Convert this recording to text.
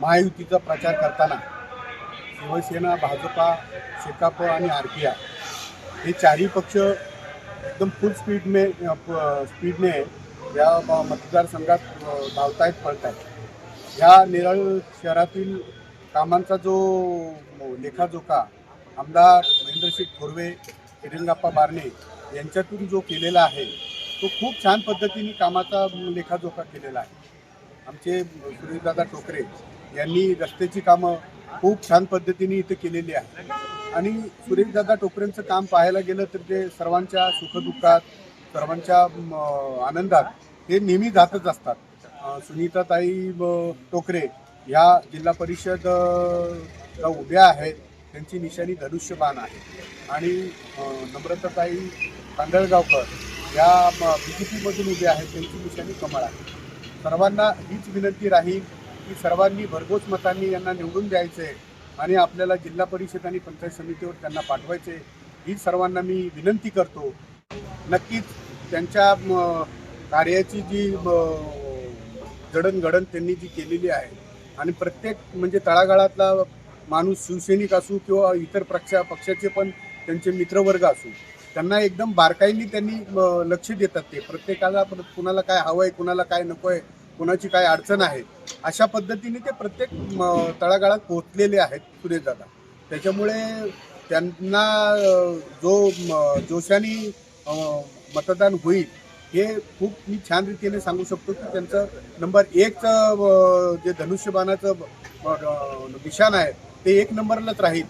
महायुतीचा प्रचार करताना शिवसेना भाजपा शेकाप आणि आर पी आय हे चारही पक्ष एकदम फुल स्पीडने स्पीडने या म- मतदारसंघात अ, धावतायत पळतायत. या नेरळ शहरातील कामांचा जो लेखाजोखा आमदार महेंद्रशेठ थोरवे हिरंगाप्पा बारणे यांच्यातून जो केलेला आहे तो खूप छान पद्धतीने कामाचा लेखाजोखा केलेला आहे. आमचे सुरेशदादा टोकरे यांनी रस्त्याची कामं खूप छान पद्धतीने इथे केलेली आहे आणि सुरेशदादा टोकरेंचं काम पाहायला गेलं तर ते सर्वांच्या सुखदुःखात सर्वांच्या आनंदात हे नेहमी जातच असतात. सुनीताताई ब, टोकरे ह्या जिल्हा परिषद उभ्या आहेत. त्यांची निशाणी धनुष्यबाण आहे. आणि नम्रताताई तांदळगावकर या बी जे पीमधून उभ्या आहेत. त्यांची निशाणी कमळ आहे. सर्वांना हीच विनंती राहील की सर्वांनी भरघोस मतांनी यांना निवडून द्यायचे आणि आपल्याला जिल्हा परिषद आणि पंचायत समितीवर त्यांना पाठवायचे ही सर्वांना मी विनंती करतो. नक्कीच त्यांच्या म, कार्याची जी म, जडणघडण त्यांनी जी केलेली आहे आणि प्रत्येक म्हणजे तळागाळातला माणूस शिवसैनिक असू किंवा इतर पक्षा पक्षाचे पण त्यांचे मित्रवर्ग असू त्यांना एकदम बारकाईने त्यांनी लक्ष देतात ते. प्रत्येकाला कुणाला काय हवं आहे कुणाला काय नको आहे कुणाची काय अडचण आहे अशा पद्धतीने ते प्रत्येक म, तळागाळात पोहोचलेले आहेत सुरेशदादा. त्याच्यामुळे त्यांना जो जोशाने मतदान होईल हे खूप मी छान रीतीने सांगू शकतो की त्यांचं नंबर एकचं जे धनुष्यबाणाचं निशाण आहे ते एक नंबरलाच राहील.